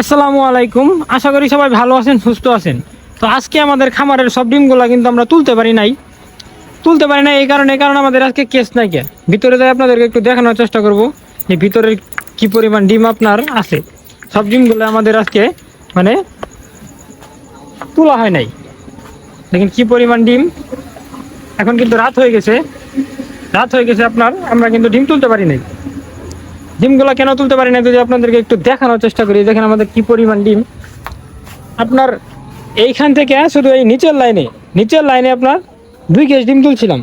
আসসালামু আলাইকুম। আশা করি সবাই ভালো আছেন, সুস্থ আছেন। তো আজকে আমাদের খামারের সব ডিমগুলো কিন্তু আমরা তুলতে পারি নাই। তুলতে পারি না এই কারণে কারণে আমাদের আজকে কেস নাই কে। ভিতরে যাই আপনাদেরকে একটু দেখানোর চেষ্টা করব যে ভিতরের কি পরিমাণ ডিম আপনার আছে। সব ডিমগুলো আমাদের আজকে মানে তোলা হয় নাই। দেখেন কি পরিমাণ ডিম। এখন কিন্তু রাত হয়ে গেছে। রাত হয়ে গেছে আপনার, আমরা কিন্তু ডিম তুলতে পারি নাই। ডিমগুলো কেন তুলতে পারি না, যদি আপনাদেরকে একটু দেখানোর চেষ্টা করি, দেখেন আমাদের কি পরিমাণ ডিম। আপনার এইখান থেকে শুধু এই নিচের লাইনে নিচের লাইনে আপনার দুই কেজি ডিম তুলছিলাম।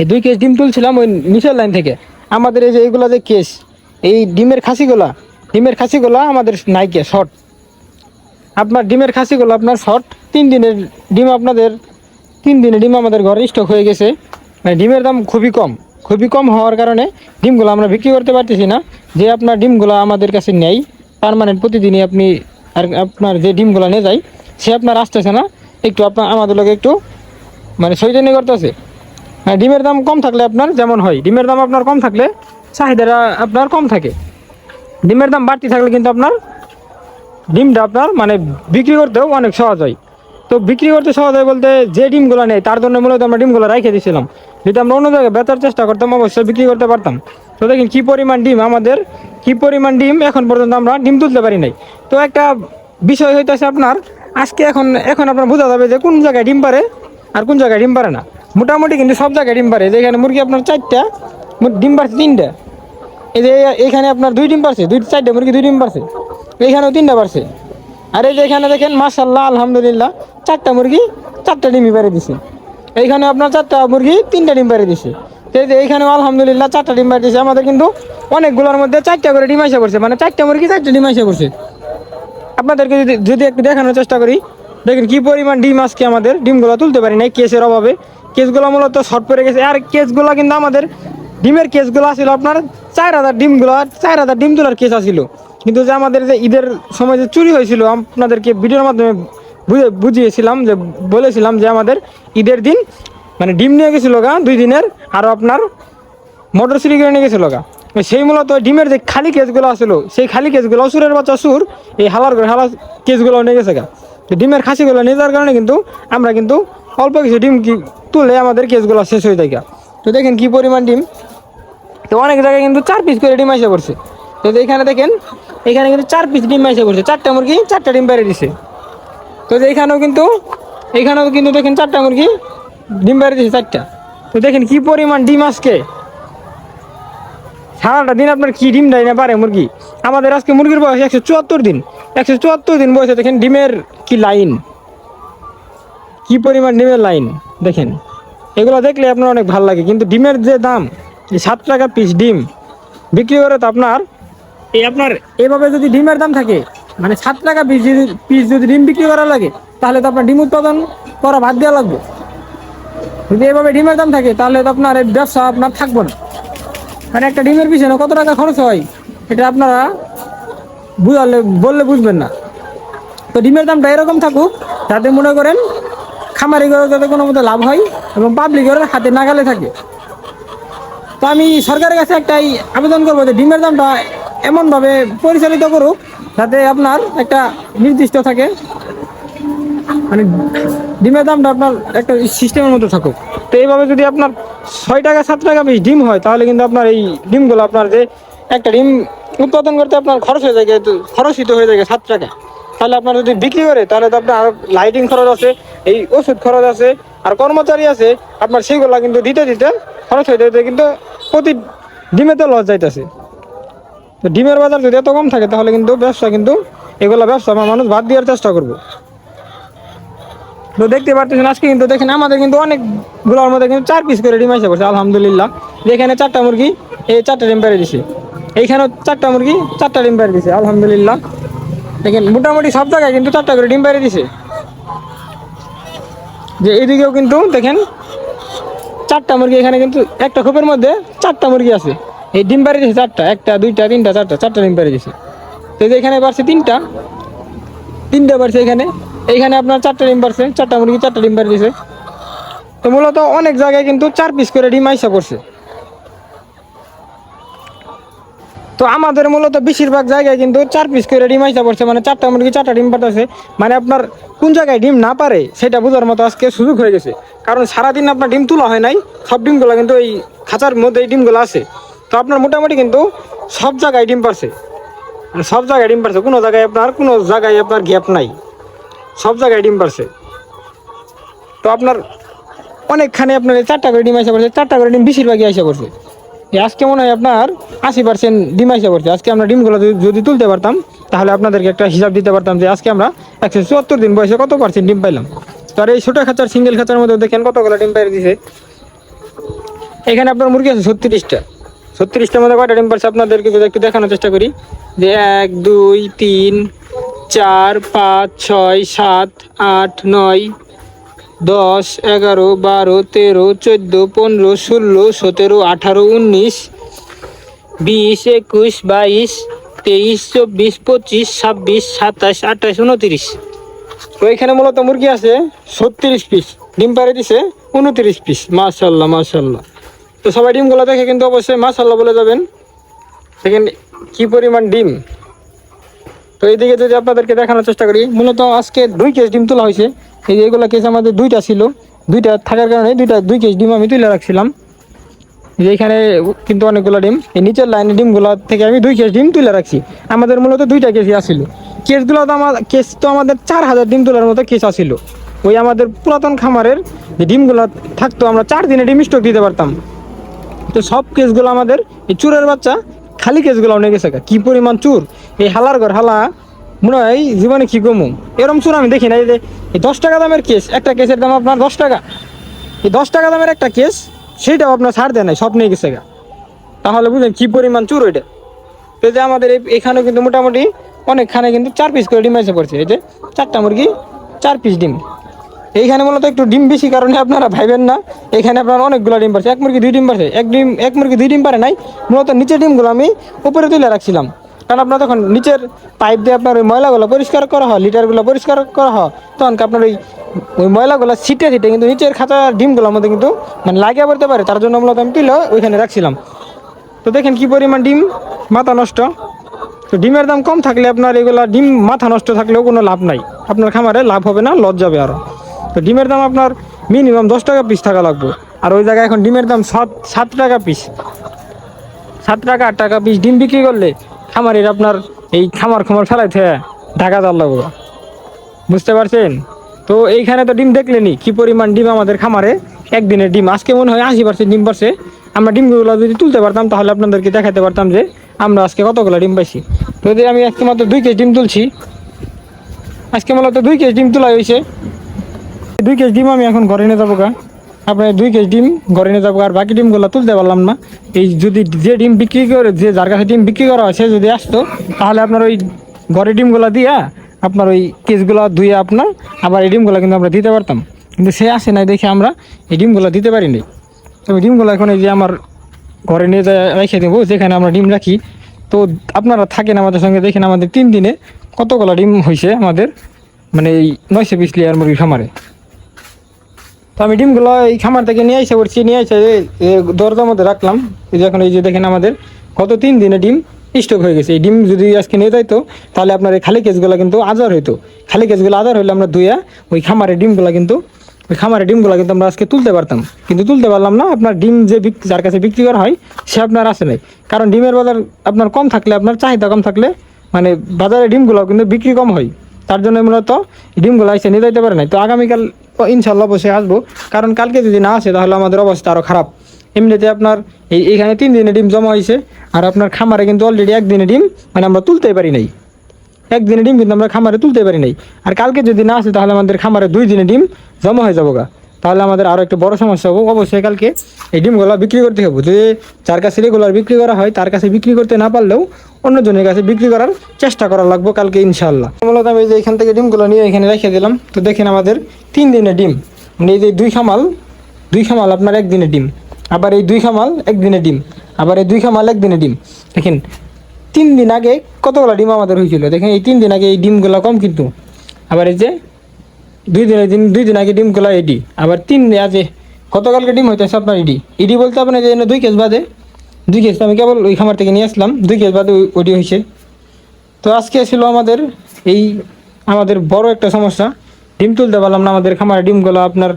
এই দুই কেজি ডিম তুলছিলাম ওই নিচের লাইন থেকে। আমাদের এই যে এইগুলো যে কেস, এই ডিমের খাসিগুলা ডিমের খাসিগুলা আমাদের নাইকে শর্ট। আপনার ডিমের খাসিগুলো আপনার শর্ট, তিন দিনের ডিম আপনাদের, তিন দিনের ডিম আমাদের ঘরে স্টক হয়ে গেছে। মানে ডিমের দাম খুবই কম। খুবই কম হওয়ার কারণে ডিমগুলো আমরা বিক্রি করতে পারতেছি না। যে আপনার ডিমগুলো আমাদের কাছে নেই পারমানেন্ট প্রতিদিনই আপনি আর আপনার যে ডিমগুলো নিয়ে যায়, সে আপনার আসতেছে না। একটু আপনার, আমাদের লোক একটু মানে সৈজন্য করতেছে। হ্যাঁ ডিমের দাম কম থাকলে আপনার যেমন হয়। ডিমের দাম আপনার কম থাকলে চাহিদাটা আপনার কম থাকে। ডিমের দাম বাড়তি থাকলে কিন্তু আপনার ডিমটা আপনার মানে বিক্রি করতেও অনেক সহজ হয়। তো বিক্রি করতে সহজ হয় বলতে যে ডিমগুলো নেই তার জন্য মূলত আমরা ডিমগুলো রেখে দিয়েছিলাম যদি আমরা অন্য জায়গায় বেচার চেষ্টা করতাম, অবশ্যই বিক্রি করতে পারতাম। তো দেখেন কী পরিমাণ ডিম আমাদের, কী পরিমাণ ডিম এখন পর্যন্ত আমরা ডিম তুলতে পারি নাই। তো একটা বিষয় হইতেছে আপনার, আজকে এখন এখন আপনার বোঝা যাবে যে কোন জায়গায় ডিম পারে আর কোন জায়গায় ডিম পারে না। মোটামুটি কিন্তু সব জায়গায় ডিম পারে। যেখানে মুরগি আপনার চারটা ডিম পারছে তিনটা। এই যে এখানে আপনার দুই ডিম পারছে, দুই চারটে মুরগি দুই ডিম পারছে, এইখানেও তিনটা পারছে। আর এই যে এখানে দেখেন মাসাল্লাহ আলহামদুলিল্লাহ, চারটা মুরগি, চারটা ডিমই পারে দিছে। এইখানে আপনার চারটা মুরগি তিনটা ডিম পারে দিছে। তো এই যে এইখানেও আলহামদুলিল্লাহ চারটা ডিম পারে দিছে। আমাদের কিন্তু অনেকগুলোর মধ্যে চারটা করে ডিম আসা করছে মানে চারটা মুরগি, চারটা ডিম আসা করছে আপনাদেরকে যদি যদি একটু দেখানোর চেষ্টা করি, দেখেন কি পরিমাণ ডিম আজকে আমাদের ডিমগুলো তুলতে পারি নাই, কেসের অভাবে। কেসগুলো মূলত শর্ট পড়ে গেছে। আর কেসগুলো কিন্তু আমাদের ডিমের কেসগুলো ছিল আপনার চার হাজার ডিমগুলো চার হাজার ডিম তোলার কেস আছিল। কিন্তু যে আমাদের যে ঈদের সময় যে চুরি হয়েছিল, আপনাদেরকে ভিডিওর মাধ্যমে বুঝে, বুঝিয়েছিলাম যে, বলেছিলাম যে আমাদের ঈদের দিন মানে ডিম নিয়ে গেছিল গা, দুই দিনের, আর আপনার মোটর করে নিয়ে গেছিল গা। সেই মূলত ডিমের যে খালি কেসগুলো আসলো সেই খালি কেসগুলো, অসুরের বাচ্চা সুর এই হালার হালা কেসগুলো নিয়ে গেছে গা। তো ডিমের খাসিগুলো নিয়ে যাওয়ার কারণে কিন্তু আমরা কিন্তু অল্প কিছু ডিম তুলে আমাদের কেসগুলো শেষ হয়ে যায়। তো দেখেন কি পরিমাণ ডিম। তো অনেক জায়গায় কিন্তু চার পিস করে ডিম এসে পড়ছে। তো এখানে দেখেন, এখানে কিন্তু চার পিস ডিম এসে পড়ছে। চারটা মুরগি, চারটা ডিম বেড়ে দিছে। তো যে এখানেও কিন্তু এখানেও কিন্তু দেখেন চারটা মুরগি, ডিম বেড়ে দিছে চারটা। তো দেখেন কি পরিমাণ ডিম আজকে। সারাটা দিন আপনার কি ডিম দেয় না পারে মুরগি? আমাদের আজকে মুরগির বয়স একশো চুয়াত্তর দিন। একশো চুয়াত্তর দিন বয়সে দেখেন ডিমের কি লাইন? কি পরিমাণ ডিমের লাইন? দেখেন। এগুলো দেখলে আপনার অনেক ভালো লাগে, কিন্তু ডিমের যে দাম সাত টাকা পিস ডিম, বিক্রি করে তো আপনার, এই আপনার এভাবে যদি ডিমের দাম থাকে মানে সাত টাকা পিস যদি পিস যদি ডিম বিক্রি করা লাগে, তাহলে তো আপনার ডিম উৎপাদন করা বাদ দেওয়া লাগবে। যদি এভাবে ডিমের দাম থাকে, তাহলে তো আপনার এই ব্যবসা আপনার থাকব না। মানে একটা ডিমের পিছনে কত টাকা খরচ হয় এটা আপনারা বুঝালে, বললে বুঝবেন না। তো ডিমের দামটা এরকম থাকুক, যাতে মনে করেন খামারি করে যাতে কোনো মতো লাভ হয় এবং পাবলিকের হাতে নাগালে থাকে। তো আমি সরকারের কাছে একটাই আবেদন করব যে ডিমের দামটা এমনভাবে পরিচালিত করুক যাতে আপনার একটা নির্দিষ্ট থাকে। মানে ডিমের দামটা আপনার একটা সিস্টেমের মতো থাকুক। তো এইভাবে যদি আপনার ছয় টাকা, সাত টাকা বেশ ডিম হয়, তাহলে কিন্তু আপনার এই ডিমগুলো আপনার যে একটা ডিম উৎপাদন করতে আপনার খরচ হয়ে যায় খরচিত হয়ে যায় সাত টাকা। তাহলে আপনার যদি বিক্রি করে, তাহলে তো আপনার লাইটিং খরচ আছে, এই ওষুধ খরচ আছে, আর কর্মচারী আছে, আপনার সেইগুলা কিন্তু দিতে দিতে খরচ হয়ে যেতে কিন্তু প্রতি ডিমে তো লস যাইতেছে। তো ডিমের বাজার যদি এত কম থাকে, তাহলে কিন্তু ব্যবসা কিন্তু, এগুলো ব্যবসা আমার মানুষ বাদ দেওয়ার চেষ্টা করব। তো দেখতে পারতেছেন, আজকে কিন্তু দেখেন আমাদের কিন্তু অনেকগুলোর মধ্যে কিন্তু চার পিস করে ডিম এসে পড়ছে, আলহামদুলিল্লাহ। যেখানে চারটা মুরগি, এই চারটা ডিম পেরে দিছে। এইখানেও চারটা মুরগি, চারটা ডিম পেরে দিছে, আলহামদুলিল্লাহ। দেখেন, মোটামুটি সব জায়গায় কিন্তু চারটা করে ডিম পেরে দিছে। যে এইদিকেও কিন্তু দেখেন, চারটা মুরগি, এখানে কিন্তু একটা খোপের মধ্যে চারটা মুরগি আছে। এই ডিম পেরে দিছে চারটা, একটা, দুইটা, তিনটা, চারটা চারটা ডিম পেরে দিছে। তো এখানে পারছে তিনটা তিনটা পারছে এখানে। এইখানে আপনার চারটা ডিম পারছে চারটা মুরগি চারটা ডিম পারে দিছে। তো মূলত অনেক জায়গায় কিন্তু চার পিস করে ডিম আইসা পড়ছে। তো আমাদের মূলত বেশিরভাগ জায়গায় কিন্তু চার পিস করে ডিম আইসা পড়ছে মানে চারটা মুরগি চারটা ডিম পাঠাছে মানে আপনার কোন জায়গায় ডিম না পারে, সেটা বোঝার মতো আজকে সুযোগ হয়ে গেছে। কারণ সারাদিন আপনার ডিম তোলা হয় নাই, সব ডিমগুলো কিন্তু এই খাঁচার মধ্যে এই ডিমগুলো আছে। তো আপনার মোটামুটি কিন্তু সব জায়গায় ডিম পারছে। মানে সব জায়গায় ডিম পারছে, কোনো জায়গায় আপনার, কোনো জায়গায় আপনার গ্যাপ নাই। সব জায়গায় ডিম পারছে। তো আপনার অনেকখানে আপনার চারটা করে ডিম আসা পড়ছে, চারটা করে ডিম বেশিরভাগই আসা পড়ছে। আজকে মনে হয় আপনার আশি পার্সেন্ট ডিম আসা পড়ছে। আজকে আমরা ডিমগুলো যদি তুলতে পারতাম, তাহলে আপনাদেরকে একটা হিসাব দিতে পারতাম যে আজকে আমরা একশো চুয়াত্তর দিন বয়সে কত পার্সেন্ট ডিম পাইলাম। তো আর এই ছোটো খাঁচার, সিঙ্গেল খাঁচার মধ্যে দেখেন কতগুলো ডিম পাই দিছে। এখানে আপনার মুরগি আছে ছত্রিশটা। ছত্রিশটার মধ্যে কয়টা ডিম পারছে আপনাদেরকে একটু দেখানোর চেষ্টা করি? যে এক, দুই, তিন, চার, পাঁচ, ছয়, সাত, আট, নয়, দশ, এগারো, বারো, তেরো, চোদ্দ, পনেরো, ষোলো, সতেরো, আঠারো, উনিশ, বিশ, একুশ, বাইশ, তেইশ, চব্বিশ, পঁচিশ, ছাব্বিশ, সাতাশ, আঠাশ, উনত্রিশ। তো এখানে মূলত মুরগি আছে ছত্রিশ পিস, ডিম পাড়ে দিছে উনত্রিশ পিস। মাশাল্লাহ মাশাল্লাহ। তো সবাই ডিমগুলো দেখে কিন্তু অবশ্যই মাশাল্লাহ বলে যাবেন। দেখেন কি পরিমাণ ডিম। তো এইদিকে যদি আপনাদেরকে দেখানোর চেষ্টা করি, মূলত আজকে দুই কেজি ডিম তোলা হয়েছে। এই যে এগুলো কেস আমাদের দুইটা ছিল। দুইটা থাকার কারণে দুইটা, দুই কেজি ডিম আমি তুলে রাখছিলাম। যে এখানে কিন্তু অনেকগুলো ডিম। এই নিচের লাইনের ডিমগুলো থেকে আমি দুই কেজি ডিম তুলে রাখছি। আমাদের মূলত দুইটা কেজি আসছিল কেসগুলো তো আমার কেস তো আমাদের চার হাজার ডিম তোলার মতো কেস আসছিল ওই আমাদের পুরাতন খামারের যে ডিমগুলো থাকতো, আমরা চার দিনে ডিম স্টক দিতে পারতাম। তো সব কেসগুলো আমাদের, এই চুরের বাচ্চা খালি কেসগুলো অনেক গেছে কি পরিমাণ চুর? এই হালার ঘর, হালা, মনে হয় জীবনে কি কমু এরম চুর আমি দেখি না এই যে দশ টাকা দামের কেস, একটা কেসের দাম আপনার দশ টাকা। এই দশ টাকা দামের একটা কেস, সেইটাও আপনার ছাড় দেয় নাই, সব নিয়ে গেছে গা। তাহলে বুঝলেন কি পরিমাণ চুর ওইটা। তো যে আমাদের এখানেও কিন্তু মোটামুটি অনেকখানে কিন্তু চার পিস করে ডিম এসে পড়ছে। এই যে চারটা মুরগি, চার পিস ডিম। এইখানে মূলত একটু ডিম বেশি কারণে আপনারা ভাইবেন না। এখানে আপনার অনেকগুলো ডিম পারছে এক মুরগি দুই ডিম পারছে এক ডিম, এক মুরগি দুই ডিম পারে নাই, মূলত নিচের ডিমগুলো আমি উপরে তুলে রাখছিলাম। কারণ আপনার তখন নিচের পাইপ দিয়ে আপনার ওই ময়লাগুলো পরিষ্কার করা হয়, লিটারগুলো পরিষ্কার করা হয়, তখন আপনার ওই ওই ময়লাগুলো ছিটে ছিটে কিন্তু নিচের খাতা ডিমগুলোর মধ্যে কিন্তু মানে লাগিয়ে পড়তে পারে। তার জন্য মূলত আমি তুলে ওইখানে রাখছিলাম। তো দেখেন কি পরিমাণ ডিম, মাথা নষ্ট। তো ডিমের দাম কম থাকলে আপনার এগুলা ডিম মাথা নষ্ট থাকলেও কোনো লাভ নাই। আপনার খামারে লাভ হবে না লজ যাবে আরও তো ডিমের দাম আপনার মিনিমাম দশ টাকা পিস থাকা লাগবে। আর ওই জায়গায় এখন ডিমের দাম সাত সাত টাকা পিস সাত টাকা, আট টাকা পিস ডিম বিক্রি করলে খামারের আপনার এই খামার খামার ফেলাইতে ঢাকা দাল লাগবে। বুঝতে পারছেন? তো এইখানে তো ডিম দেখলেনি কি পরিমাণ ডিম আমাদের খামারে। একদিনের ডিম, আজকে মনে হয় আশি পার্সেন্ট ডিম পারছে আমরা ডিমগুলো যদি তুলতে পারতাম, তাহলে আপনাদেরকে দেখাতে পারতাম যে আমরা আজকে কতগুলো ডিম পাইছি। তো যদি আমি আজকে মাত্র দুই কেজি ডিম তুলছি, আজকে মূলত দুই কেজি ডিম তোলা হয়েছে। দুই কেজি ডিম আমি এখন ঘরে নিয়ে যাব গা। আপনার দুই কেজি ডিম ঘরে নিয়ে যাব আর বাকি ডিমগুলো তুলতে পারলাম না। এই যদি যে ডিম বিক্রি করে, যে যার কাছে ডিম বিক্রি করা হয় যদি আসতো, তাহলে আপনার ওই ঘরে ডিমগুলো দিয়া আপনার ওই কেসগুলো ধুয়ে আপনার আবার এই ডিমগুলো কিন্তু আমরা দিতে পারতাম। কিন্তু সে আসে নাই দেখে আমরা এই ডিমগুলো দিতে পারিনি। তবে ডিমগুলো এখন এই যে আমার ঘরে নিয়ে যায়, রেখে দেবো, যেখানে আমরা ডিম রাখি। তো আপনারা থাকেন আমাদের সঙ্গে, দেখেন আমাদের তিন দিনে কতগুলো ডিম হয়েছে আমাদের মানে এই নয়শো বিশ লিয়ার মুরগি খামারে। তো আমি ডিমগুলো এই খামার থেকে নিয়ে এসে করছি নিয়ে এ, দরজার মধ্যে রাখলাম। এই যে এখন এই যে দেখেন আমাদের গত তিন দিনে ডিম স্টক হয়ে গেছে। এই ডিম যদি আজকে নিয়ে যাইতো তাহলে আপনার এই খালি কেসগুলো কিন্তু আজার হইতো। খালি কেসগুলো আজার হইলে আমরা ধুইয়া ওই খামারের ডিমগুলো কিন্তু ওই খামারের ডিমগুলো কিন্তু আমরা আজকে তুলতে পারতাম। কিন্তু তুলতে পারলাম না আপনার ডিম যে যার কাছে বিক্রি করা হয় সে আপনার আসে নাই। কারণ ডিমের বাজার আপনার কম থাকলে আপনার চাহিদা কম থাকলে মানে বাজারে ডিমগুলো কিন্তু বিক্রি কম হয়। তার জন্য মূলত ডিমগুলো এসে নিয়ে যাইতে পারে নাই। তো আগামীকাল ইনশাল্লাহ অবশ্যই আসব। কারণ কালকে যদি না আসে, তাহলে আমাদের অবস্থা আরও খারাপ। এমনিতে আপনার এই এখানে তিন দিনে ডিম জমা হয়েছে আর আপনার খামারে কিন্তু অলরেডি একদিনে ডিম মানে আমরা তুলতেই পারি নাই। একদিনে ডিম কিন্তু আমরা খামারে তুলতে পারি নাই। আর কালকে যদি না আসে, তাহলে আমাদের খামারে দুই দিনে ডিম জমা হয়ে যাব গা। তাহলে আমাদের আরও একটা বড় সমস্যা হব। অবশ্যই কালকে এই ডিমগুলো বিক্রি করতে হবে। যদি যার কাছে রেগুলার বিক্রি করা হয়, তার কাছে বিক্রি করতে না পারলেও অন্যজনের কাছে বিক্রি করার চেষ্টা করা লাগবে কালকে ইনশাল্লাহ মূলত আমি যে এখান থেকে ডিমগুলো নিয়ে এখানে রেখে দিলাম। তো দেখেন আমাদের তিন দিনে ডিম। মানে এই যে দুই খামাল দুই খামাল আপনার একদিনে ডিম। আবার এই দুই খামাল একদিনে ডিম। আবার এই দুই খামাল একদিনে ডিম। দেখেন, তিন দিন আগে কতগুলো ডিম আমাদের হয়েছিল? দেখেন, এই তিন দিন আগে এই ডিমগুলো কম কিন্তু। আবার এই যে দুই দিনের দিন, দুই দিন আগে ডিম ডিমগুলো এডি আবার তিন দিন আছে গতকালকে ডিম হইতেছে আপনার ইডি ইডি বলতে আপনার যে দুই কেস বাদে, দুই কেজি আমি কেবল ওই খামার থেকে নিয়ে আসলাম, দুই কেজি বাদে ওই- ওইটি হয়েছে তো আজকে ছিল আমাদের এই আমাদের বড় একটা সমস্যা। ডিম তুলতে পারলাম না আমাদের খামারে ডিমগুলো আপনার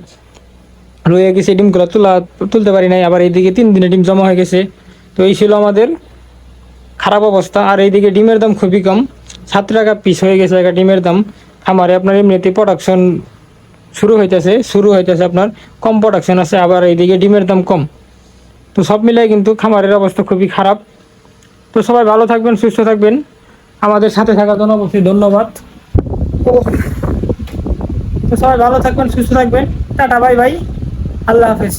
রয়ে গেছে, ডিমগুলো তোলা তুলতে পারি নাই। আবার এইদিকে তিন দিনে ডিম জমা হয়ে গেছে। তো এই ছিল আমাদের খারাপ অবস্থা। আর এইদিকে ডিমের দাম খুবই কম। সাত টাকা পিস হয়ে গেছে একটা ডিমের দাম। খামারে আপনার এমনিতে প্রোডাকশন শুরু হইতেছে শুরু হইতেছে আপনার কম প্রোডাকশন আছে, আবার এইদিকে ডিমের দাম কম। তো সব মিলাই কিন্তু খামারের অবস্থা খুবই খারাপ। তো সবাই ভালো থাকবেন, সুস্থ থাকবেন। আমাদের সাথে থাকার জন্য অবশ্যই ধন্যবাদ। তো সবাই ভালো থাকবেন, সুস্থ থাকবেন। Tata, bye bye. আল্লাহ হাফেজ।